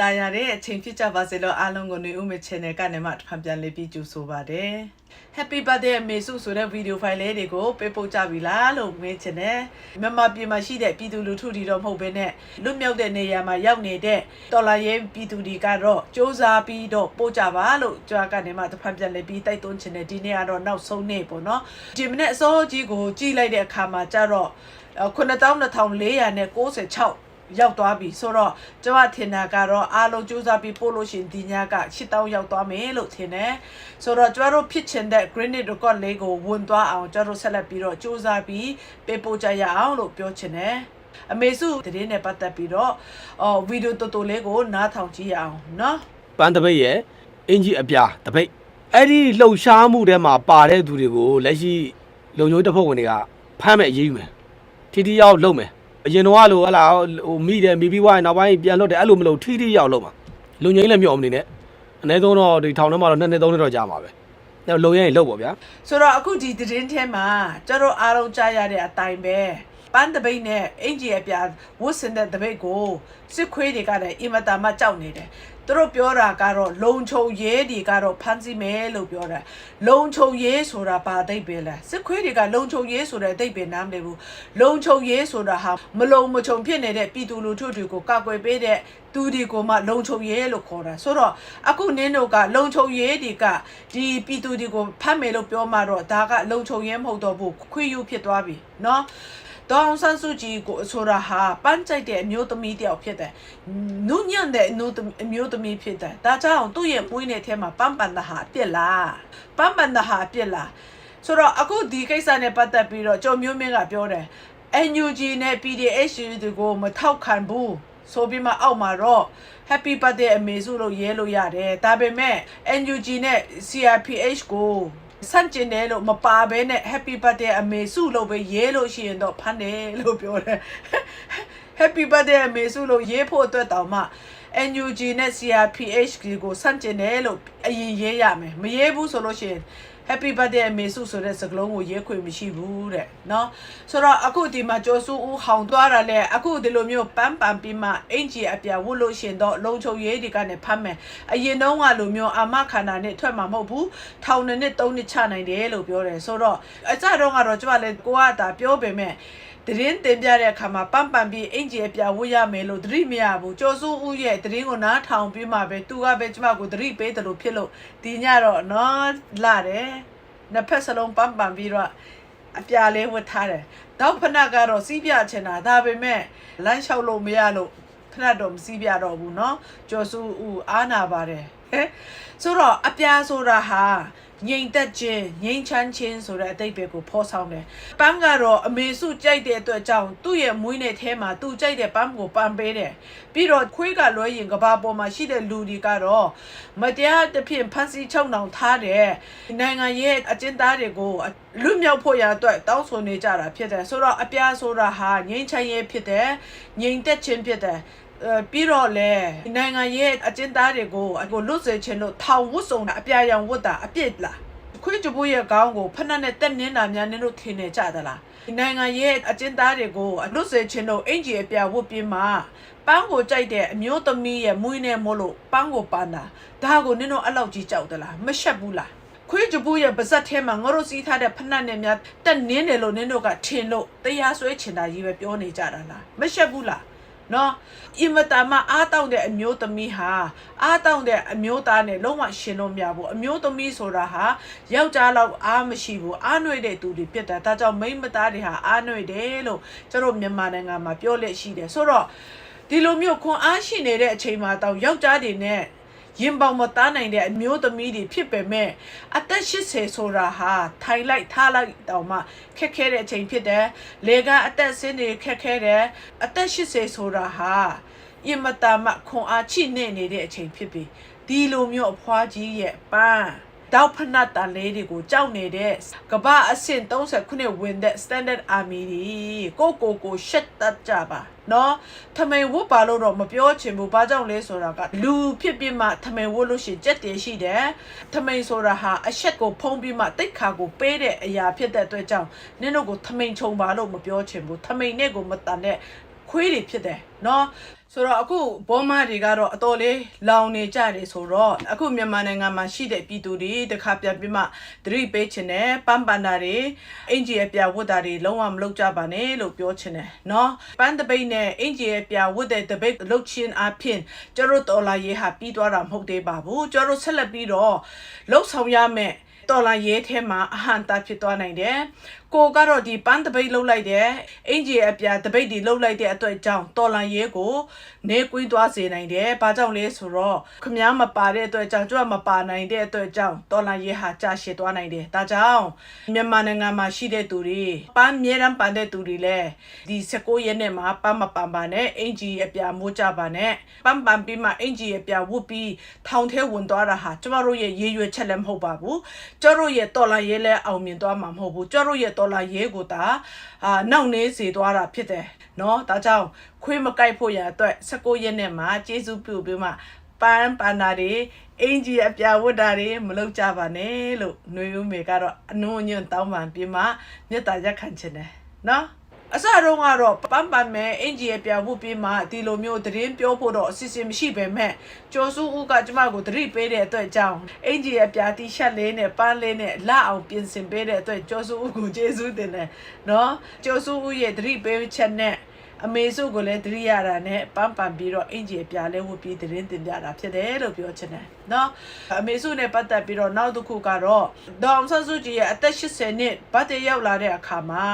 တာယာတဲ့အချိန်ဖြစ်ကြပါစေလို့အားလုံးကိုနေဦးမေ channel ကနေမှတစ်ဖန်ပြန်လေးပြီးကြိုဆိုပါတယ် Happy birthday အမေစုဆိုတဲ့ဗီဒီယိုဖိုင်လေးတွေကိုပေးပို့ကြပြီလားလို့မေးချင်တယ်မြန်မာပြည်မှာရှိတဲ့ပြည်သူလူထုတွေတော့မဟုတ်ဘဲနဲ့လွတ်မြောက်တဲ့နေရာမှာရောက်နေတဲ့တော်လာရဲပြည်သူတွေကတော့စ조사ပြီးတော့ပို့ကြပါလို့ကြွားကနေမှတစ်ဖန်ပြန်လေးပြီးတိုက်တွန်းချင်တယ်ဒီနေ့ကတော့နောက်ဆုံးနေ့ပေါ့နော်ဒီမနေ့အစောကြီးကိုကြည့်လိုက်တဲ့အခါမှာကျတော့9496 ရောက်သွားပြီဆိုတော့ကျွန်မထင်တာကတော့အားလုံးစူးစမ်းပြီးပို့လို့ရှရင်ဒီညက8000ရောက်သွားမယ်လို့ထင်တယ်ဆိုတော့ကျွန်တော်တို့ဖြစ်ချင်တဲ့ granite record လေးကိုဝင်သွားအောင်ကျွန်တော်တို့ဆက်လက်ပြီးတော့စူးစမ်းပြီးပေးပို့ကြရအောင်လို့ပြောချင်တယ်အမေစုတရင်နဲ့ပတ်သက်ပြီးတော့အော်ဗီဒီယိုတော်တော်လေးကိုနားထောင်ကြည့်ရအောင်နော်ပန်းတပိတ်ရဲ့အင်ကြီးအပြာတပိတ်အဲ့ဒီလှုပ်ရှားမှုထဲမှာပါတဲ့သူတွေကိုလက်ရှိလုံချိုးတပ်ဖွဲ့ဝင်တွေကဖမ်းမဲ့အရေးယူမယ်ထီထီရောက်လုပ်မယ် အရင်တော့ကလို့ဟလာဟိုမိတယ်မိပြီးွားရင်နောက်ပိုင်းပြန်လွတ်တယ်အဲ့လိုမလို့ထီထီရောက်လုပ်မှာလုံငိမ့်လည်းမြော့မနေနဲ့အနည်းဆုံးတော့ဒီထောင်ထဲမှာတော့နှစ်နှစ်သုံးနှစ်တော့ကြာမှာပဲအဲ့လုံရင်လုပ်ပေါ့ဗျာဆိုတော့အခုဒီသတင်းထဲမှာကျွန်တော်အားလုံးကြားရတဲ့အတိုင်းပဲပန်းတပိတ်နဲ့အင်ဂျီအပြာဝတ်စင်တဲ့တပိတ်ကိုစစ်ခွေးတွေကလည်းအင်မတန်မှကြောက်နေတယ် သူတို့ပြောတာကတော့လုံချုံရဲတွေကတော့ဖမ်းဆီးမယ်လို့ပြောတာလုံချုံရဲဆိုတာဘာအသိပဲလဲစစ်ခွေးတွေကလုံချုံရဲဆိုတဲ့အသိပဲနားမလည်ဘူးလုံချုံရဲဆိုတာဟာမလုံမချုံဖြစ်နေတဲ့ပြည်သူလူထုတွေကိုကာကွယ်ပေးတဲ့သူတွေကိုမှလုံချုံရဲလို့ခေါ်တာဆိုတော့အခုနင်းတို့ကလုံချုံရဲတွေကဒီပြည်သူတွေကိုဖမ်းမယ်လို့ပြောမှတော့ဒါကလုံချုံရဲမဟုတ်တော့ဘူးခွေးယူဖြစ်သွားပြီเนาะ ဒေါအောင်ဆန်းစုကြည်ကိုဆိုတာဟာပန်းကြိုက်တဲ့အမျိုးသမီးတယောက်ဖြစ်တယ်။နုညံ့တဲ့အမျိုးသမီးအမျိုးသမီးဖြစ်တယ်။ဒါကြောင့်သူ့ရဲ့မွေးနေ့ထဲမှာပန်းပန်တာဟာအပြစ်လား။ပန်းပန်တာဟာအပြစ်လား။ဆိုတော့အခုဒီကိစ္စနဲ့ပတ်သက်ပြီးတော့ကျော်မျိုးမင်းကပြောတယ်။ NUG နဲ့ PDH တွေကိုမထောက်ခံဘူး။ဆိုပြီးမှအောက်မှာတော့ Happy birthday အမေစုလို့ရဲလို့ရတယ်။ဒါပေမဲ့ NUG နဲ့ CRPH ကို ဆန့်ကျင်တယ်လို့မပါဘဲနဲ့ Happy birthday အမေစုလို့ပဲရေးလို့ရှိရင်တော့ဖမ်းတယ်လို့ပြောတယ် Happy birthday အမေစုလို့ရေးဖို့အတွက်တောင်မှ NUG နဲ့ CRPH ကိုဆန့်ကျင်တယ်လို့အရင်ရေးရမယ်မရေးဘူးဆိုလို့ရှိရင် Happy birthday အမေစုဆိုတဲ့စကားလုံးကိုရေးခွင့်မရှိဘူးတဲ့เนาะဆိုတော့အခုဒီမှာကျော်စုဦးဟောင်သွားတာလဲအခုဒီလိုမျိုးပန်းပန်ပြီးမှအင်ဂျီအပြာဝတ်လို့ရှင်တော့လုံချုံရေးတွေကနေဖမ်းမယ်အရင်တုန်းကလိုမျိုးအာမခန္ဓာနဲ့ထွက်မှာမဟုတ်ဘူးထောင်နှစ်နှစ်သုံးနှစ်ချနိုင်တယ်လို့ပြောတယ်ဆိုတော့အစတုန်းကတော့ကျမလည်းကိုကဒါပြောပေမဲ့ တရင်တင်ပြတဲ့အခါမှာပန့်ပန့်ပြီးအင်ဂျီအပြာဝတ်ရမယ်လို့သတိမရဘူးကျော်စုဦးရဲ့တရင်ကိုနားထောင်ပြီးမှပဲသူကပဲကျမကိုသတိပေးတယ်လို့ဖြစ်လို့ဒီညတော့နော်လာတယ်နှစ်ဖက်စလုံးပန့်ပန့်ပြီးတော့အပြာလေးဝတ်ထားတယ်တော့ဖနက်ကတော့စီးပြချင်တာဒါပေမဲ့လမ်းလျှောက်လို့မရလို့ဖနက်တော့မစီးပြတော့ဘူးเนาะကျော်စုဦးအားနာပါတယ်ဟဲ့ဆိုတော့အပြာဆိုတာဟာ ငြိမ်သက်ခြင်းငြိမ်ချမ်းခြင်းဆိုတဲ့အတိတ်ပဲကိုဖော်ဆောင်တယ်။ပန်းကတော့အမေစုကြိုက်တဲ့အတွက်ကြောင့်သူ့ရဲ့မွေးနေ့ထဲမှာသူကြိုက်တဲ့ပန်းကိုပန်းပေးတယ်။ပြီးတော့ခွေးကလွှဲရင်ကဘာပေါ်မှာရှိတဲ့လူတွေကတော့မတရားတစ်ဖြင့်ဖန်စီချုံနှောင်ထားတဲ့နိုင်ငံရဲ့အကျဉ်းသားတွေကိုလွတ်မြောက်ဖို့ရအတွက်တောင်းဆိုနေကြတာဖြစ်တယ်။ဆိုတော့အပြားဆိုတာဟာငြိမ်ချမ်းရေးဖြစ်တယ်။ငြိမ်သက်ခြင်းဖြစ်တယ်။အဲ ပြီးတော့လေနိုင်ငံရဲ့အကျဉ်းသားတွေကိုအခုလွတ်စေချင်လို့ထောင်ဝတ်စုံတာအပြာရောင်ဝတ်တာအပြစ်လားခွေးကြပိုးရဲ့ခေါင်းကိုဖက်နှက်နဲ့တက်နင်းတာများနင်းတို့ထင်နေကြသလားနိုင်ငံရဲ့အကျဉ်းသားတွေကိုလွတ်စေချင်လို့အင်ဂျီအပြာဝတ်ပြင်းမှာပန်းကိုကြိုက်တဲ့အမျိုးသမီးရဲ့မွေးနဲ့မို့လို့ပန်းကိုပန်းတာဒါကိုနင်းတို့အဲ့လောက်ကြီးကြောက်သလားမရှက်ဘူးလားခွေးကြပူရဲ့ပါဇက်ထဲမှာငါတို့စီးထားတဲ့ဖက်နှက်နဲ့များတက်နင်းတယ်လို့နင်းတို့ကထင်လို့တရားစွဲချင်တာကြီးပဲပြောနေကြတာလားမရှက်ဘူးလား နော်အင်မတန်မှအားတောင့်တဲ့အမျိုးသမီးဟာအားတောင့်တဲ့အမျိုးသားနဲ့လုံးဝရှင်လို့မရဘူးအမျိုးသမီးဆိုတာဟာယောက်ျားလောက်အားမရှိဘူးအားနှွေတဲ့သူတွေဖြစ်တာဒါကြောင့်မိန်းမသားတွေဟာအားနှွေတယ်လို့ကျတို့မြန်မာနိုင်ငံမှာပြောလက်ရှိတယ်ဆိုတော့ဒီလိုမျိုးခွန်အားရှိနေတဲ့အချိန်မှာတောင်ယောက်ျားတွေနဲ့ ရင်ပေါင်မသားနိုင်တဲ့အမျိုးသမီးတွေဖြစ်ပေမဲ့အသက်80ဆိုတာဟာထိုင်လိုက်ထားလိုက်တောင်မှခက်ခဲတဲ့အချိန်ဖြစ်တယ်။လေကအသက်ဆင်းနေခက်ခဲတယ်။အသက်80ဆိုတာဟာအင်မတန်မှခွန်အားချိနေနေတဲ့အချိန်ဖြစ်ပြီ။ဒီလိုမျိုးအဖွားကြီးရဲ့ပန်း တောက်ဖနတ်တန်လေးတွေကိုကြောက်နေတဲ့ကမ္ဘာအဆင့်39ဝင်တဲ့ standard army တွေကိုကိုကိုရှက်တတ်ကြပါနော်ထမိန်ဝတ်ပါလို့တော့မပြောချင်ဘူးဘာကြောင့်လဲဆိုတာကလူဖြစ်ပြမှထမိန်ဝတ်လို့ရှိရင်ကြက်တည်ရှိတယ်ထမိန်ဆိုတာဟာအရှက်ကိုဖုံးပြီးမှတိတ်ခါကိုပေးတဲ့အရာဖြစ်တဲ့အတွက်ကြောင့်နင်းတို့ကိုထမိန်ခြုံပါလို့မပြောချင်ဘူးထမိန်နဲ့ကိုမတန်တဲ့ ခွခွေးတွေဖြစ်တယ်နော်ဆိုတော့အခုဘောမတွေကတော့အတော်လေးလောင်နေကြတယ်ဆိုတော့အခုမြန်မာနိုင်ငံမှာရှိတဲ့ပြည်သူတွေတခါပြန်ပြီးမှသတိပေးချင်တယ်ပန်းပန်တာတွေအင်ဂျီရဲ့ပြဝတ်တာတွေလုံးဝမလုပ်ကြပါနဲ့လို့ပြောချင်တယ်နော်ပန်းတပိတ်နဲ့အင်ဂျီရဲ့ပြဝတ်တဲ့တပိတ်လုတ်ချင်းအဖြစ်ကျတို့တော်လာရေးဟာပြီးသွားတာမဟုတ်သေးပါဘူးကျတို့ဆက်လက်ပြီးတော့လှုပ်ဆောင်ရမယ်တော်လာရဲထဲမှာအဟံတာဖြစ်သွားနိုင်တယ်။ ကိုကတော့ဒီပန်းတပိတ်လှုပ်လိုက်တယ်။အင်ဂျီအပြာတပိတ်ဒီလှုပ်လိုက်တဲ့အတွက်ကြောင့်တော်လာရဲကိုနေကွင်းသွားစေနိုင်တယ်။ဘာကြောင့်လဲဆိုတော့ခမားမပါတဲ့အတွက်ကြောင့်ကြွမပါနိုင်တဲ့အတွက်ကြောင့်တော်လာရဲဟာကြာရှည်သွားနိုင်တယ်။ဒါကြောင့်မြန်မာနိုင်ငံမှာရှိတဲ့သူတွေပန်းမြဲတမ်းပန်တဲ့သူတွေလည်းဒီ16ရက်နဲ့မှာပန်းမပန်ပါနဲ့အင်ဂျီအပြာမိုးကြပါနဲ့ပန်းပန်ပြီးမှအင်ဂျီအပြာဝုတ်ပြီးထောင်ထဲဝင်သွားတာဟာကျမတို့ရဲ့ရေရွယ်ချက်လည်းမဟုတ်ပါဘူး။ကျမတို့ရဲ့တော်လာရဲလည်းအောင်မြင်သွားမှာမဟုတ်ဘူး။ကျမတို့ရဲ့တော်လာရဲကိုသာအာနောက်နေစေသွားတာဖြစ်တယ်။နော်ဒါကြောင့်ခွေးမကိုက်ဖို့ရအတွက်16ရက်နဲ့မှာကျေးဇူးပြုပြီးမှပန်းပန်တာတွေအင်ဂျီအပြာဝတ်တာတွေမလုပ်ကြပါနဲ့လို့ຫນွေဦးမေကတော့အနုံညွန့်တောင်းပန်ပြီးမှမေတ္တာရက်ခံခြင်းတယ်နော် အစတော့ကတော့ပန်းပန်မဲ့အင်ဂျီရဲ့ပြဝတ်ပြီးမှဒီလိုမျိုးသတင်းပြောဖို့တော့အစီအစဉ်မရှိပဲမဲ့ကျော်စုဦးကကျမကိုသတိပေးတဲ့အတွက်ကြောင့်အင်ဂျီရဲ့ပြတီရှပ်လေးနဲ့ပန်းလေးနဲ့လက်အောင်ပြင်ဆင်ပေးတဲ့အတွက်ကျော်စုဦးကိုကျေးဇူးတင်တယ်နော်ကျော်စုဦးရဲ့သတိပေးချက်နဲ့အမေစုကိုလည်းသတိရတာနဲ့ပန်းပန်ပြီးတော့အင်ဂျီအပြာလဲဝတ်ပြီးသတင်းတင်ပြတာဖြစ်တယ်လို့ပြောချင်တယ်နော်အမေစုနဲ့ပတ်သက်ပြီးတော့နောက်တစ်ခုကတော့ဒေါအောင်ဆန်းစုကြည်ရဲ့အသက်80နှစ်ဗတ်တရောက်လာတဲ့အခါမှာ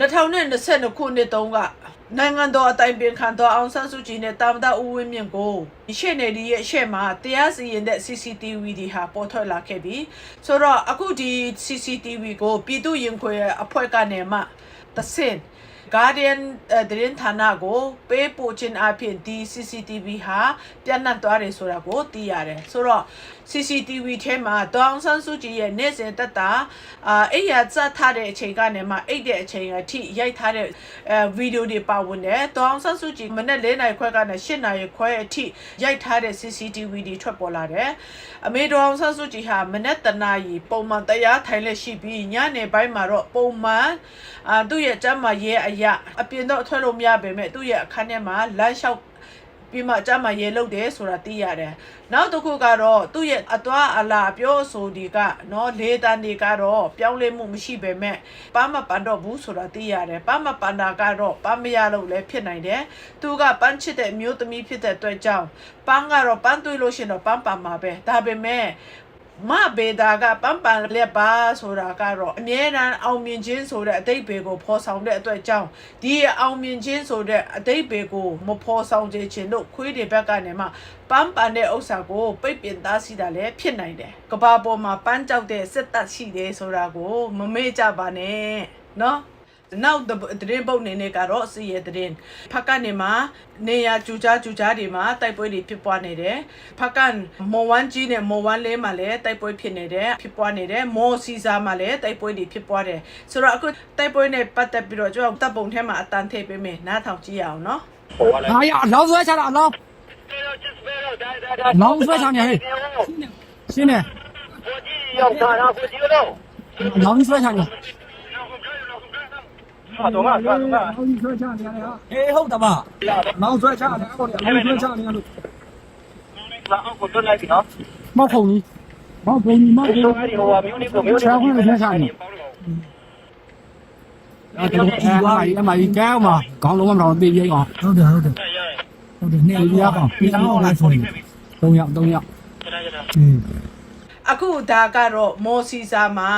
2022ခုနှစ်တုန်းကနိုင်ငံတော်အတိုင်ပင်ခံတော်အောင်ဆန်းစုကြည်နဲ့တာမဒဦးဝင်းမြင့်ကိုရှေ့နေဒီရဲ့ရှေ့မှာတရားစီရင်တဲ့ CCTV ဒီဟာပေါ်ထွက်လာခဲ့ပြီဆိုတော့အခုဒီ CCTV ကိုပြည်သူ့ရင်ခွေအဖွဲ့ကနေမှတဆင့် Guardian တရင်ဌာနကိုပေးပို့ခြင်းအပြင်ဒီ CCTV ဟာပြန့်နှံ့သွားတယ်ဆိုတာကိုသိရတယ်ဆိုတော့ CCTV ထဲမှာဒေါအောင်ဆန်းစုကြည်ရဲ့နေ့စဉ်တက်တာအာအဲ့ရစထားတဲ့အချိန်ကနေမှအိတ်တဲ့အချိန်အထိရိုက်ထားတဲ့အဲဗီဒီယိုတွေပါဝင်တယ်ဒေါအောင်ဆန်းစုကြည်မနေ့၄နာရီခွဲကနေ၈နာရီခွဲအထိရိုက်ထားတဲ့ CCTV တွေထွက်ပေါ်လာတယ်အမေဒေါအောင်ဆန်းစုကြည်ဟာမနေ့တနာရီပုံမှန်တရားထိုင်လက်ရှိပြီးညနေပိုင်းမှာတော့ပုံမှန်အာသူ့ရဲ့ကျမ်းမာရေးအရာအပြင်တော့ထွက်လို့မရပေမဲ့သူ့ရဲ့အခန်းထဲမှာလမ်းလျှောက် ပြီးမှအကြမ်းမရေလုတ်တယ်ဆိုတာသိရတယ်။နောက်တစ်ခုကတော့သူ့ရဲ့အသွားအလာအပြောအဆိုဒီကနော်လေတန်တွေကတော့ပြောင်းလဲမှုမရှိပေမဲ့ပန်းမပန်တော့ဘူးဆိုတာသိရတယ်။ပန်းမပန်တာကတော့ပန်းမရလို့လည်းဖြစ်နိုင်တယ်။သူကပန်းချစ်တဲ့အမျိုးသမီးဖြစ်တဲ့အတွက်ကြောင့်ပန်းကတော့ပန်းတွေးလို့ရှရင်တော့ပန်းပန်မှာပဲ။ဒါပေမဲ့ မဘေဒါကပန်းပန်လက်ပါဆိုတာကတော့အမြဲတမ်းအောင်မြင်ခြင်းဆိုတဲ့အတိတ်ဘေကိုဖော်ဆောင်တဲ့အတွက်ကြောင့်ဒီအောင်မြင်ခြင်းဆိုတဲ့အတိတ်ဘေကိုမဖော်ဆောင်ခြင်းချင်းတို့ခွေးတွေဘက်ကနေမှပန်းပန်တဲ့ဥစ္စာကိုပိတ်ပင်သားစီတာလည်းဖြစ်နိုင်တယ်ကဘာပေါ်မှာပန်းကြောက်တဲ့စစ်တပ်ရှိတယ်ဆိုတာကိုမမေ့ကြပါနဲ့နော် နောက်သတင်းပုတ်နေနေကတော့စီရဲ့သတင်းဖက်ကနေမှာနေရကြူကြားကြူကြားတွေမှာတိုက်ပွဲတွေဖြစ်ပွားနေတယ်ဖက်ကန်မော်ဝမ်ကြီးနဲ့မော်ဝမ်လေးမှာလည်းတိုက်ပွဲဖြစ်နေတယ်ဖြစ်ပွားနေတယ်မော်စီစာမှာလည်းတိုက်ပွဲတွေဖြစ်ပွားတယ်ဆိုတော့အခုတိုက်ပွဲနဲ့ပတ်သက်ပြီးတော့ကျွန်တော်တပ်ပုံထဲမှာအတန်ထိပ်ပေးမယ်နားထောင်ကြည့်ရအောင်နော် 哎呀，老子下了，老老子上去嘿，现在要 ဟာတော့ငါငါငါဟိုဆွဲချနေရတယ်ဟာအေးဟုတ်တယ်မမောင်ဆွဲချနေတော့ဟိုဆွဲချနေရလို့ငါအောင်ကိုတွန်းလိုက်ပြီနော်မောက်ဖုန်ကြီးမောက်ဖုန်ကြီးမောက်ဖုန်ကြီးဟိုဟာမျိုးနေကိုမျိုးနေချာခွင့်ဆွဲချနေအဲ့တော့ဒီဝါရီအမကြီးကောင်းမှာခေါင်းလုံးမတော်သေးပြိုင်အောင်ဟုတ်တယ်ဟုတ်တယ်ဟုတ်တယ်နေရအောင်ပြန်အောင်လိုက်ဆိုရင်၃ရောက်၃ရောက်ကျွန်တော်ကျွန်တော်อืมအခုဒါကတော့မော်စီစာမှာ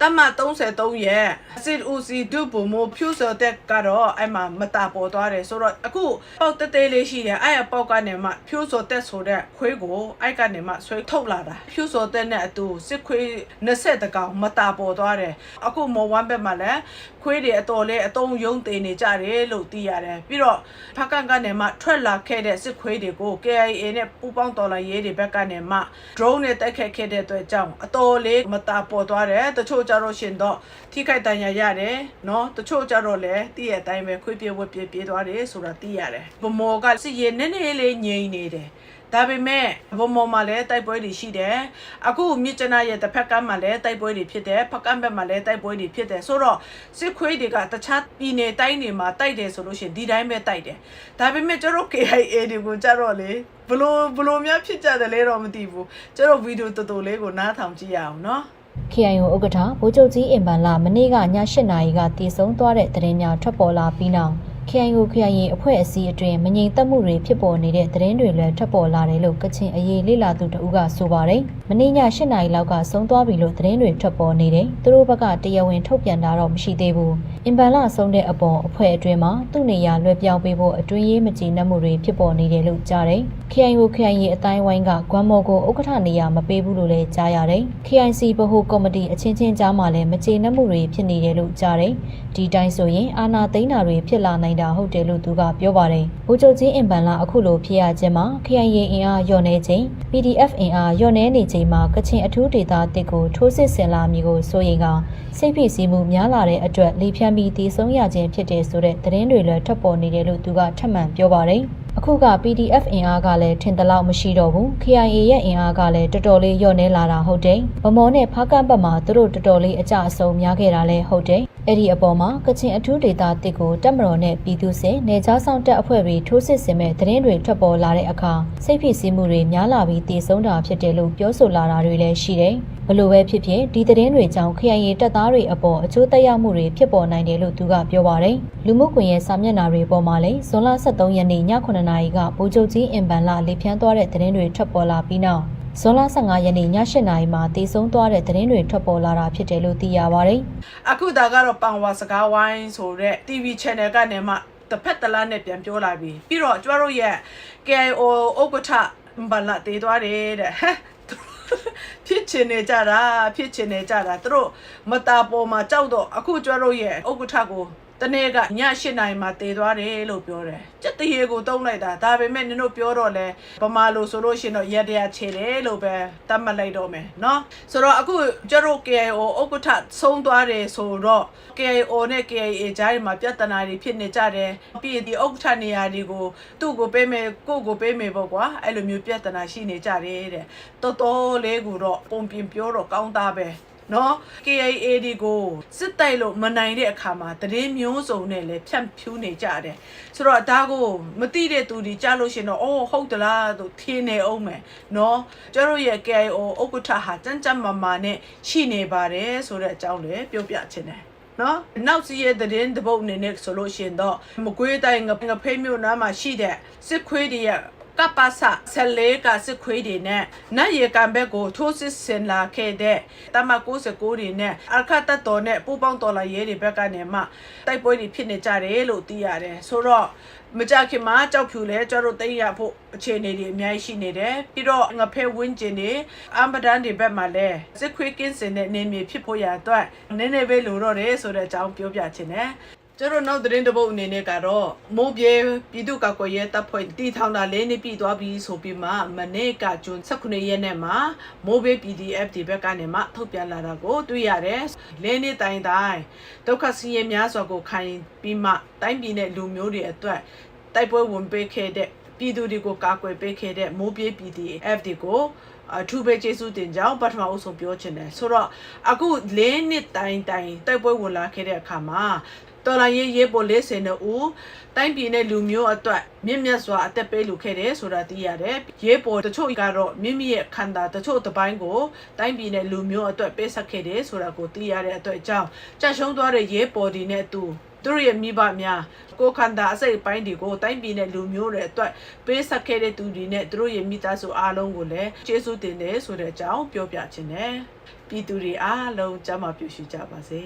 တမ33ရဲ့စစ်ဦးစီဒုဗမိုဖြူစောတက်ကတော့အဲ့မှာမတာပေါ်သွားတယ်ဆိုတော့အခုပေါက်တက်သေးလေးရှိတယ်အဲ့အပေါက်ကနေမှဖြူစောတက်ဆိုတဲ့ခွေးကိုအဲ့ကနေမှဆွဲထုတ်လာတာဖြူစောတက်နဲ့အတူစစ်ခွေး20တကောင်မတာပေါ်သွားတယ်အခုမော်ဝမ်ဘက်မှာလည်းခွေးတွေအတော်လေးအတုံးယုံတင်နေကြတယ်လို့သိရတယ်ပြီးတော့ဖကန်ကနေမှထွက်လာခဲ့တဲ့စစ်ခွေးတွေကို KIA နဲ့ပူးပေါင်းတော်လှန်ရေးတွေဘက်ကနေမှ drone နဲ့တိုက်ခတ်ခဲ့တဲ့အတွက်ကြောင့်အတော်လေးမတာပေါ်သွားတယ်တချို့ကြတော့ရှင်တော့ထိခိုက်တန်ရာရတယ်နော်တချို့ကြတော့လည်းတည့်ရဲ့အတိုင်းပဲခွေးပြေဝက်ပြေပြေးသွားတယ်ဆိုတာသိရတယ်ဗမော်ကစစ်ရဲနည်းနည်းလေးငြိမ်နေတယ်ဒါပေမဲ့ဘုံဘုံမှာလည်းတိုက်ပွဲတွေရှိတယ်။အခုမြစ်ကျနာရဲ့တစ်ဖက်ကမ်းမှာလည်းတိုက်ပွဲတွေဖြစ်တယ်။ဖက်ကမ်းဘက်မှာလည်းတိုက်ပွဲတွေဖြစ်တယ်။ဆိုတော့စစ်ခွေးတွေကတခြားပြည်နယ်တိုင်းတွေမှာတိုက်တယ်ဆိုလို့ရှိရင်ဒီတိုင်းပဲတိုက်တယ်။ဒါပေမဲ့ကျွန်တော် KIA တွေကိုကြတော့လေဘလို့ဘလို့များဖြစ်ကြတယ်လဲတော့မသိဘူး။ကျွန်တော်ဗီဒီယိုတော်တော်လေးကိုနားထောင်ကြည့်ရအောင်နော်။ KIO ဥက္ကဋ္ဌဗိုလ်ချုပ်ကြီးအင်ပန်လာမနေ့ကည8နာရီကတည်ဆုံသွားတဲ့သတင်းများထွက်ပေါ်လာပြီးနောက် KIO KIA အဖွဲ့အစည်းအတွင်းမငြိမ်သက်မှုတွေဖြစ်ပေါ်နေတဲ့သတင်းတွေလည်းထွက်ပေါ်လာတယ်လို့ကချင်အရေးလေ့လာသူတဦးကဆိုပါတယ်။မနေ့ည8နာရီလောက်ကဆုံးသွားပြီလို့သတင်းတွေထွက်ပေါ်နေတယ်။သူတို့ဘက်ကတရားဝင်ထုတ်ပြန်တာတော့မရှိသေးဘူး။အင်ပန်လာဆုံးတဲ့အပေါ်အဖွဲ့အတွင်းမှာသူ့နေရာလွှဲပြောင်းပေးဖို့အတွင်းရေးမကြည်နပ်မှုတွေဖြစ်ပေါ်နေတယ်လို့ကြားတယ်။ KIO KIA အတိုင်းဝိုင်းကဂွမ်မော်ကိုဥက္ကဋ္ဌနေရာမပေးဘူးလို့လည်းကြားရတယ်။ KIC ဗဟိုကော်မတီအချင်းချင်းကြားမှာလည်းမကျေနပ်မှုတွေဖြစ်နေတယ်လို့ကြားတယ်။ဒီတိုင်းဆိုရင်အာဏာသိမ်းတာတွေဖြစ်လာနိုင်တာဟုတ်တယ်လို့သူကပြောပါတယ်။ဗိုလ်ချုပ်ကြီးအင်ပန်လာအခုလိုဖြစ်ရခြင်းမှာ KIA အင်အားညော့နေခြင်း PDF အင်အားညော့နေနေခြင်းမှာကချင်အထူးဒေသတစ်ကိုထိုးစစ်ဆင်လာမည်ကိုစိုးရိမ်ကစိတ်ဖိစီးမှုများလာတဲ့အတွက်လေဖြန်းပြီးတည်ဆုံးရခြင်းဖြစ်တယ်ဆိုတဲ့သတင်းတွေလည်းထွက်ပေါ်နေတယ်လို့သူကထပ်မံပြောပါတယ်။အခုက PDF အင်အားကလည်းထင်သလောက်မရှိတော့ဘူး KIA ရဲ့အင်အားကလည်းတော်တော်လေးညော့နေလာတာဟုတ်တယ်။ဗမော်နဲ့ဖားကန့်ဘက်မှာသူတို့တော်တော်လေးအကြအဆုံများခဲ့တာလည်းဟုတ်တယ်။ အဲ့ဒီအပေါ်မှာကချင်အထူးဒေသတစ်ကိုတက်မတော်နဲ့ပြည်သူစစ်နေကြားဆောင်တက်အဖွဲ့တွေထိုးစစ်ဆင်မဲ့သတင်းတွေထွက်ပေါ်လာတဲ့အခါစိတ်ဖိစီးမှုတွေများလာပြီးတည်ဆုံးတာဖြစ်တယ်လို့ပြောဆိုလာတာတွေလည်းရှိတယ်။ဘလို့ပဲဖြစ်ဖြစ်ဒီသတင်းတွေကြောင့် KIA တပ်သားတွေအပေါ်အကျိုးသက်ရောက်မှုတွေဖြစ်ပေါ်နိုင်တယ်လို့သူကပြောပါတယ်။လူမှုကွန်ရက်စာမျက်နှာတွေပေါ်မှာလည်းဇွန်လ23ရက်နေ့ည9:00နာရီကဗိုလ်ချုပ်ကြီးအင်ပန်လာလေဖြန်းသွားတဲ့သတင်းတွေထွက်ပေါ်လာပြီးနောက် ဇွန်လ15ရက်နေ့ည8:00နာရီမှာတည်ဆုံးသွားတဲ့သတင်းတွေထွက်ပေါ်လာတာဖြစ်တယ်လို့သိရပါတယ်။အခုဒါကတော့ပန်ဝါစကားဝိုင်းဆိုတဲ့ TV channel ကနေမှတစ်ဖက်တစ်လားနဲ့ပြန်ပြောလာပြီပြီးတော့ကျွတ်တို့ရဲ့ KIO ဥက္ကဋ္ဌဘလာတေးသွားတယ်တဲ့ဟဲ့ဖြစ်ချင်နေကြတာဖြစ်ချင်နေကြတာသူတို့မတာပေါ်မှာကြောက်တော့အခုကျွတ်တို့ရဲ့ဥက္ကဋ္ဌကို တနေ့ကည၈နိုင်မှာတည်သွားတယ်လို့ပြောတယ်။ကြက်တရေကိုတုံးလိုက်တာဒါပေမဲ့နင်တို့ပြောတော့လဲဗမာလိုဆိုလို့ရှိရင်တော့ရက်တရာချေတယ်လို့ပဲတတ်မှတ်လိုက်တော့မယ်နော်။ဆိုတော့အခုကျတို့ KIO ဥက္ကဋ္ဌဆုံးသွားတယ်ဆိုတော့ KIO နဲ့ KIA ကြားမှာပြဿနာတွေဖြစ်နေကြတယ်။ပြီးရင်ဒီဥက္ကဋ္ဌနေရာတွေကိုသူ့ကိုပေးမယ်ကိုယ့်ကိုပေးမယ်ပေါ့ကွာ။အဲ့လိုမျိုးပြဿနာရှိနေကြတယ်တဲ့။တော်တော်လေးကိုတော့ပုံပြင်ပြောတော့ကောင်းသားပဲ။ နော် KIA ဒီကိုစစ်တိုက်လို့မနိုင်တဲ့အခါမှာတရင်မျိုးစုံနဲ့လည်းဖြန့်ဖြူးနေကြတယ်ဆိုတော့ဒါကိုမသိတဲ့သူတွေကြားလို့ရှရင်တော့အော်ဟုတ်သလားသူထင်းနေအောင်မယ်နော်ကျတို့ရဲ့ KIO ဥက္ကဋ္ဌဟာစမ်းကြမ်းမာမာနဲ့ရှိနေပါတယ်ဆိုတဲ့အကြောင်းလည်းပြောပြချင်တယ်နော်နောက်စီရဲ့တဲ့င်းတပုတ်အနေနဲ့ဆိုလို့ရှရင်တော့မကွေးတိုင်းငငဖိမျိုးနားမှာရှိတဲ့စစ်ခွေးတွေရဲ့ ကပ္ပစဆယ်လေးကစစ်ခွေးတွေနဲ့နတ်ရေကံဘက်ကိုထိုးစစ်ဆင်လာခဲ့တဲ့တမ69တွေနဲ့အခတ်တတော်နဲ့ပူပေါင်းတော်လာရဲတွေဘက်ကနေမှတိုက်ပွဲတွေဖြစ်နေကြတယ်လို့သိရတယ်ဆိုတော့မကြခင်မှာကြောက်ဖြူလဲကျတို့သိရဖို့အခြေအနေတွေအများကြီးရှိနေတယ်ပြီးတော့ငဖဲဝင်းကျင်တွေအမ်ဘဒန်တွေဘက်မှာလဲစစ်ခွေးကင်းစင်တဲ့နေမြေဖြစ်ဖို့ရအတွက်နည်းနည်းပဲလိုတော့တယ်ဆိုတဲ့အကြောင်းပြောပြချင်တယ် ကျတို့နောက်သတင်းတစ်ပုတ်အနေနဲ့ကတော့မိုးပြေပြည်သူ့ကာကွယ်ရေးတပ်ဖွဲ့တီထောင်တာလေးနှစ်ပြည်သွားပြီးဆိုပြီးမှမနေ့ကဂျွန်19ရက်နေ့မှာမိုးပြေ PDF ဒီဘက်ကနေမှထုတ်ပြန်လာတာကိုတွေ့ရတယ်။လေးနှစ်တိုင်တိုင်ဒုက္ခဆင်းရဲများစွာကိုခံပြီးမှတိုင်းပြည်နဲ့လူမျိုးတွေအတွက်တိုက်ပွဲဝင်ပေးခဲ့တဲ့ပြည်သူတွေကိုကာကွယ်ပေးခဲ့တဲ့မိုးပြေ PDF ဒီကို အထူးပဲကျေးဇူးတင်ကြောင်းပထမအဆုံးပြောချင်တယ်ဆိုတော့အခု၄နှစ်တိုင်တိုင်တိုက်ပွဲဝင်လာခဲ့တဲ့အခါမှာတော်လိုင်းရေးရေးပေါ်လေးစင်တို့ဦးတိုင်းပြည်နဲ့လူမျိုးအတွက်မြင့်မြတ်စွာအသက်ပေးလူခဲ့တယ်ဆိုတာသိရတယ်ရေးပေါ်တချို့ကတော့မိမိရဲ့ခန္ဓာတချို့တစ်ပိုင်းကိုတိုင်းပြည်နဲ့လူမျိုးအတွက်ပေးဆက်ခဲ့တယ်ဆိုတာကိုသိရတဲ့အတွက်အကြောင်းကြရှုံးသွားတဲ့ရေးပေါ်ဒီနဲ့အတူ သူတို့ရဲ့မိဘများကိုယ်ခန္ဓာအစိတ်အပိုင်းတွေကိုတိုင်းပြည်နဲ့လူမျိုးတွေအတွက်ပေးဆက်ခဲ့တဲ့သူတွေနဲ့သူတို့ရဲ့မိသားစုအားလုံးကိုလည်းကျေးဇူးတင်တယ်ဆိုတဲ့အကြောင်းပြောပြချင်တယ်ပြည်သူတွေအားလုံးကျမ်းမာပြည့်စုံကြပါစေ